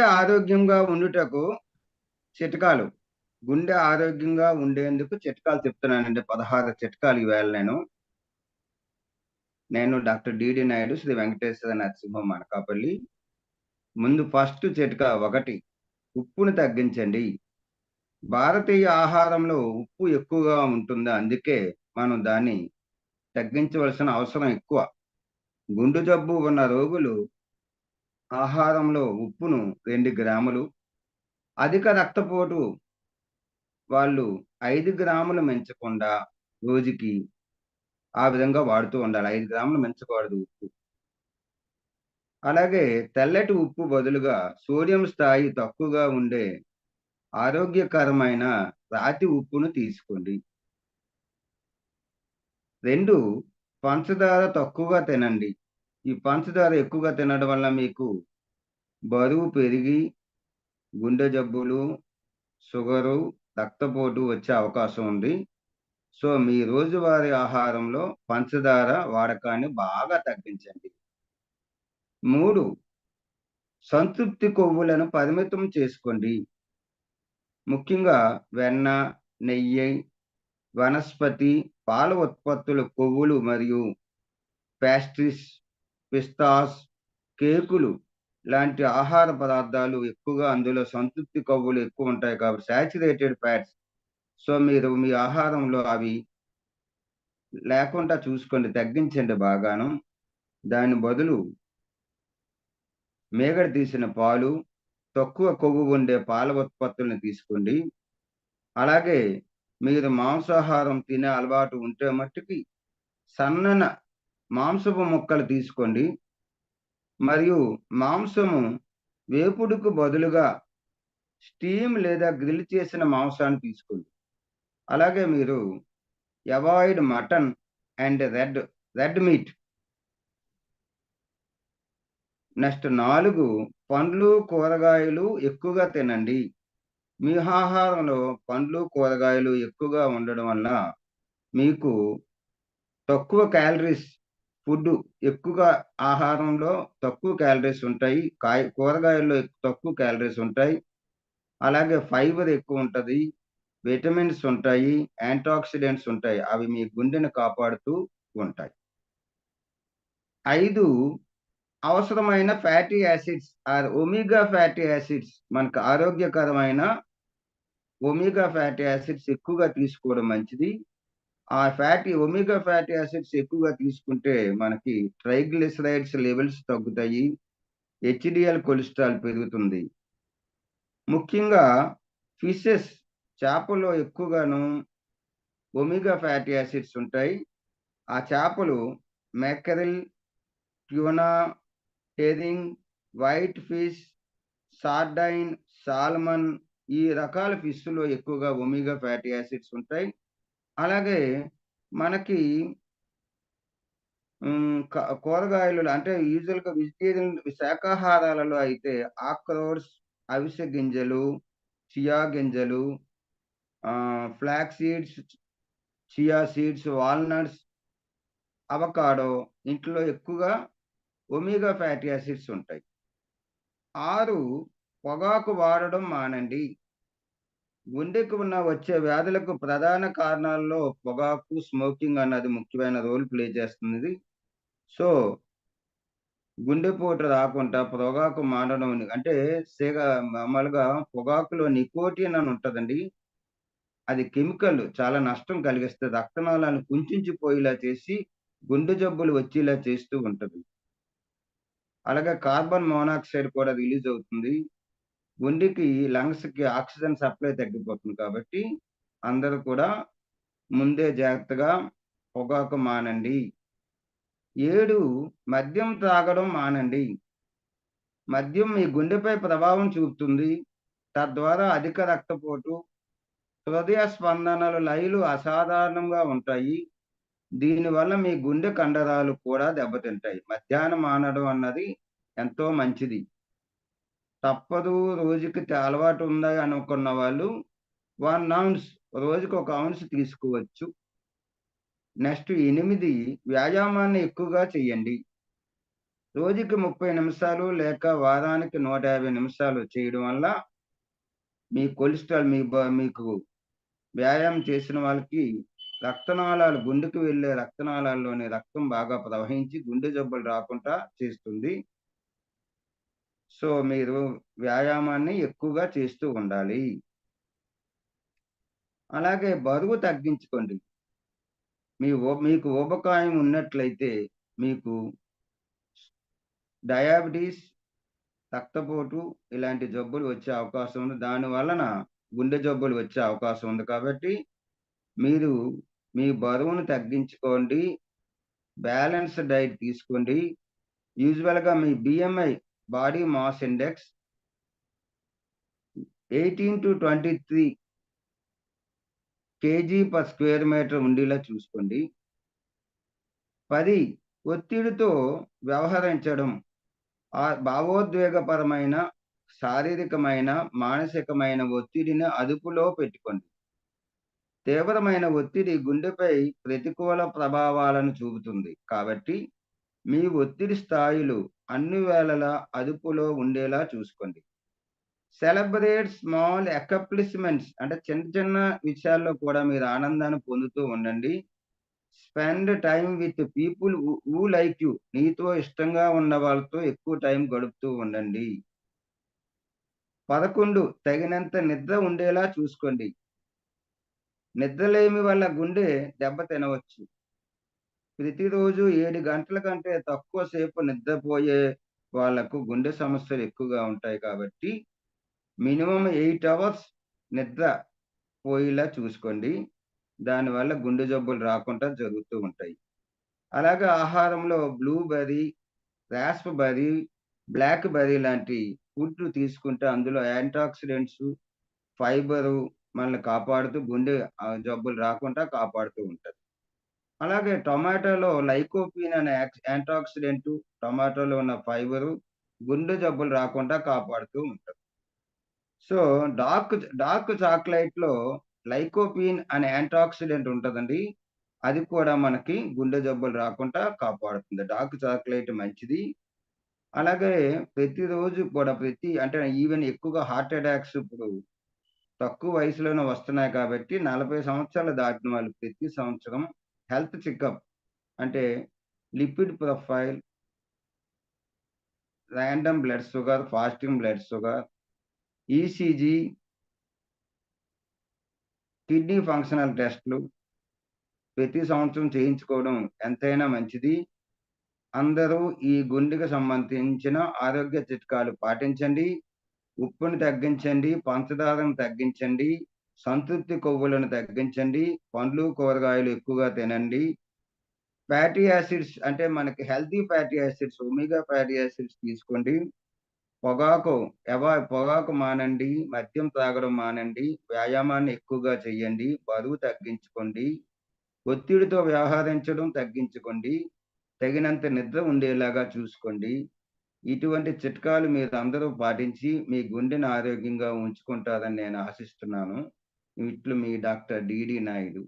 ఆరోగ్యంగా ఉండుటకు చిట్కాలు. గుండె ఆరోగ్యంగా ఉండేందుకు చిట్కాలు చెప్తున్నానండి. పదహారు చిట్కాలు ఈవేళ నేను. నేను డాక్టర్ డిడి నాయుడు శ్రీ వెంకటేశ్వర నరసింహం అనకాపల్లి. ముందు ఫస్ట్ చిట్కా ఒకటి ఉప్పును తగ్గించండి. భారతీయ ఆహారంలో ఉప్పు ఎక్కువగా ఉంటుంది? అందుకే మనం దాన్ని తగ్గించవలసిన అవసరం ఎక్కువ. గుండు జబ్బు ఉన్న రోగులు ఆహారంలో ఉప్పును రెండు గ్రాములు అధిక రక్తపోటు వాళ్ళు ఐదు గ్రాములు మెంచకుండా రోజుకి ఆ విధంగా వాడుతూ ఉండాలి. ఐదు గ్రాములు మెంచకూడదు ఉప్పు. అలాగే తెల్లటి ఉప్పు బదులుగా సోడియం స్థాయి తక్కువగా ఉండే ఆరోగ్యకరమైన రాతి ఉప్పును తీసుకోండి. రెండు పంచదార తక్కువగా తినండి. ఈ పంచదార ఎక్కువగా తినడం వల్ల మీకు బరువు పెరిగి గుండె జబ్బులు షుగరు రక్తపోటు వచ్చే అవకాశం ఉంది. సో మీ రోజువారీ ఆహారంలో పంచదార వాడకాన్ని బాగా తగ్గించండి. మూడు సంతృప్తి కొవ్వులను పరిమితం చేసుకోండి. ముఖ్యంగా వెన్న నెయ్యి వనస్పతి పాల ఉత్పత్తుల కొవ్వులు మరియు పేస్ట్రీస్ పిస్తాస్ కేకులు లాంటి ఆహార పదార్థాలు ఎక్కువగా అందులో సంతృప్తి కొవ్వులు ఎక్కువ ఉంటాయి కాబట్టి శాచురేటెడ్ ఫ్యాట్స్ సో మీరు మీ ఆహారంలో అవి లేకుండా చూసుకోండి తగ్గించండి బాగాను. దాని బదులు మేగడ తీసిన పాలు తక్కువ కొవ్వు ఉండే పాల ఉత్పత్తులను తీసుకోండి. అలాగే మీరు మాంసాహారం తినే అలవాటు ఉంటే మట్టుకి సన్నన మాంసపు ముక్కలు తీసుకోండి. మరియు మాంసము వేపుడుకు బదులుగా స్టీమ్ లేదా గ్రిల్ చేసిన మాంసాన్ని తీసుకోండి. అలాగే మీరు avoid mutton and red red meat. Next నాలుగు పండ్లు కూరగాయలు ఎక్కువగా తినండి. మీ ఆహారంలో పండ్లు కూరగాయలు ఎక్కువగా ఉండడం వల్ల మీకు తక్కువ క్యాలరీస్ ఫుడ్ ఎక్కువగా ఆహారంలో తక్కువ క్యాలరీస్ ఉంటాయి. కాయ కూరగాయల్లో తక్కువ క్యాలరీస్ ఉంటాయి. అలాగే ఫైబర్ ఎక్కువ ఉంటుంది. విటమిన్స్ ఉంటాయి. యాంటాక్సిడెంట్స్ ఉంటాయి. అవి మీ గుండెను కాపాడుతూ ఉంటాయి. ఐదు అవసరమైన fatty acids or omega fatty acids. మనకు ఆరోగ్యకరమైన ఒమేగా ఫ్యాటీ యాసిడ్స్ ఎక్కువగా తీసుకోవడం మంచిది. ఆ ఫ్యాటీ ఒమిగా ఫ్యాటీ యాసిడ్స్ ఎక్కువగా తీసుకుంటే మనకి ట్రైగ్లిసరైడ్స్ లెవెల్స్ తగ్గుతాయి హెచ్డిఎల్ కొలెస్ట్రాల్ పెరుగుతుంది. ముఖ్యంగా ఫిషెస్ చేపల్లో ఎక్కువగాను ఒమిగా ఫ్యాటీ యాసిడ్స్ ఉంటాయి. ఆ చేపలు mackerel tuna herring white fish sardine salmon ఈ రకాల ఫిష్లో ఎక్కువగా ఒమిగా ఫ్యాటీ యాసిడ్స్ ఉంటాయి. అలాగే మనకి కూరగాయలు అంటే యూజువల్గా విస్తీర్ణ శాకాహారాలలో అయితే ఆక్రోడ్స్ అవిసె గింజలు చియా గింజలు flax seeds chia seeds walnuts avocado ఇంట్లో ఎక్కువగా ఒమేగా ఫ్యాటీ యాసిడ్స్ ఉంటాయి. ఆరు పొగాకు వాడడం మానండి. గుండెకు ఉన్న వచ్చే వ్యాధులకు ప్రధాన కారణాల్లో పొగాకు స్మోకింగ్ అన్నది ముఖ్యమైన రోల్ ప్లే చేస్తుంది సో గుండెపోటు రాకుండా పొగాకు మానడం అంటే సేగ మామూలుగా పొగాకులో నికోటిన్ అని ఉంటుందండి. అది కెమికల్ చాలా నష్టం కలిగిస్తుంది. రక్తనాళాలను కుంచిపోయేలా చేసి గుండె జబ్బులు వచ్చేలా చేస్తూ ఉంటుంది. అలాగే కార్బన్ మోనాక్సైడ్ కూడా రిలీజ్ అవుతుంది. గుండెకి లంగ్స్కి ఆక్సిజన్ సప్లై తగ్గిపోతుంది కాబట్టి అందరూ కూడా ముందే జాగ్రత్తగా పొగాకు మానండి. ఏడు మద్యం త్రాగడం మానండి. మద్యం మీ గుండెపై ప్రభావం చూపుతుంది. తద్వారా అధిక రక్తపోటు హృదయ స్పందనలు లైలు అసాధారణంగా ఉంటాయి. దీనివల్ల మీ గుండె కండరాలు కూడా దెబ్బతింటాయి. మధ్యాహ్నం మానడం అన్నది ఎంతో మంచిది. తప్పదు రోజుకి అలవాటు ఉందా అనుకున్న వాళ్ళు వన్ ఔన్స్ రోజుకి ఒక ఔన్స్ తీసుకోవచ్చు నెక్స్ట్ ఎనిమిది వ్యాయామాన్ని ఎక్కువగా చేయండి రోజుకి 30 నిమిషాలు లేక వారానికి 150 నిమిషాలు చేయడం వల్ల మీ కొలెస్ట్రాల్ మీ బ మీకు వ్యాయామం చేసిన వాళ్ళకి రక్తనాళాలు గుండెకి వెళ్ళే రక్తనాళాల్లోని రక్తం బాగా ప్రవహించి గుండె జబ్బులు రాకుండా చేస్తుంది. సో, మీరు వ్యాయామాన్ని ఎక్కువగా చేస్తూ ఉండాలి. అలాగే బరువు తగ్గించుకోండి. మీ మీకు ఊబకాయం ఉన్నట్లయితే మీకు డయాబెటీస్ రక్తపోటు ఇలాంటి జబ్బులు వచ్చే అవకాశం ఉంది. దాని వలన గుండె జబ్బులు వచ్చే అవకాశం ఉంది కాబట్టి, మీరు మీ బరువును తగ్గించుకోండి. బ్యాలెన్స్ డైట్ తీసుకోండి. యూజువల్‌గా మీ BMI body mass index 18-23 KG per square metre ఉండేలా చూసుకోండి. పది ఒత్తిడితో వ్యవహరించడం. ఆ భావోద్వేగపరమైన, శారీరకమైన, మానసికమైన ఒత్తిడిని అదుపులో పెట్టుకోండి. తీవ్రమైన ఒత్తిడి గుండెపై ప్రతికూల ప్రభావాలను చూపుతుంది. కాబట్టి, మీ ఒత్తిడి స్థాయిలు అన్ని వేళలా అదుపులో ఉండేలా చూసుకోండి. సెలబ్రేట్ స్మాల్ అకంప్లిష్‌మెంట్స్ అంటే చిన్న చిన్న విషయాల్లో కూడా మీరు ఆనందాన్ని పొందుతూ ఉండండి. Spend time with people who like you. నీతో ఇష్టంగా ఉన్న వాళ్ళతో ఎక్కువ టైం గడుపుతూ ఉండండి. 11 తగినంత నిద్ర ఉండేలా చూసుకోండి. నిద్రలేమి వల్ల గుండె దెబ్బ తినవచ్చు. ప్రతిరోజు ఏడు గంటల కంటే తక్కువ సేపు నిద్రపోయే వాళ్ళకు గుండె సమస్యలు ఎక్కువగా ఉంటాయి కాబట్టి, మినిమం ఎయిట్ అవర్స్ నిద్ర పోయేలా చూసుకోండి. దానివల్ల గుండె జబ్బులు రాకుండా జరుగుతూ ఉంటాయి. అలాగే ఆహారంలో బ్లూబెర్రీ, రాస్ప్‌బెర్రీ, బ్లాక్‌బెర్రీ లాంటి ఫుడ్ తీసుకుంటే అందులో యాంటాక్సిడెంట్స్, ఫైబరు మనల్ని కాపాడుతూ గుండె జబ్బులు రాకుండా కాపాడుతూ ఉంటుంది అలాగే టొమాటోలో లైకోపీన్ అనే యాంటాక్సిడెంట్ యాంటాక్సిడెంటు, టొమాటోలో ఉన్న ఫైబరు గుండె జబ్బులు రాకుండా కాపాడుతూ ఉంటుంది సో, డార్క్ డార్క్ చాక్లెట్‌లో లైకోపీన్ అనే యాంటాక్సిడెంట్ ఉంటుందండి అది కూడా మనకి గుండె జబ్బులు రాకుండా కాపాడుతుంది. డార్క్ చాక్లెట్ మంచిది. అలాగే ప్రతిరోజు కూడా ప్రతి అంటే ఈవెన్ ఎక్కువగా హార్ట్ అటాక్స్ ఇప్పుడు తక్కువ వయసులోనే వస్తున్నాయి కాబట్టి 40 సంవత్సరాలు దాటిన వాళ్ళు ప్రతి సంవత్సరం హెల్త్ చెకప్ అంటే lipid profile random blood sugar, fasting blood sugar, ECG kidney functional టెస్ట్‌లు ప్రతి సంవత్సరం చేయించుకోవడం ఎంతైనా మంచిది. అందరూ ఈ గుండెకు సంబంధించిన ఆరోగ్య చిట్కాలు పాటించండి. ఉప్పును తగ్గించండి, పంచదారను తగ్గించండి, సంతృప్తి కొవ్వులను తగ్గించండి, పండ్లు, కూరగాయలు ఎక్కువగా తినండి. ఫ్యాటీ యాసిడ్స్ అంటే మనకి healthy fatty acids, omega fatty acids తీసుకోండి. పొగాకు ఎవా పొగాకు మానండి, మద్యం తాగడం మానండి, వ్యాయామాన్ని ఎక్కువగా చేయండి, బరువు తగ్గించుకోండి, ఒత్తిడితో వ్యవహరించడం తగ్గించుకోండి, తగినంత నిద్ర ఉండేలాగా చూసుకోండి. ఇటువంటి చిట్కాలు మీరు అందరూ పాటించి మీ గుండెను ఆరోగ్యంగా ఉంచుకుంటారని నేను ఆశిస్తున్నాను. ఇట్లు మీ డాక్టర్ డిడి నాయుడు.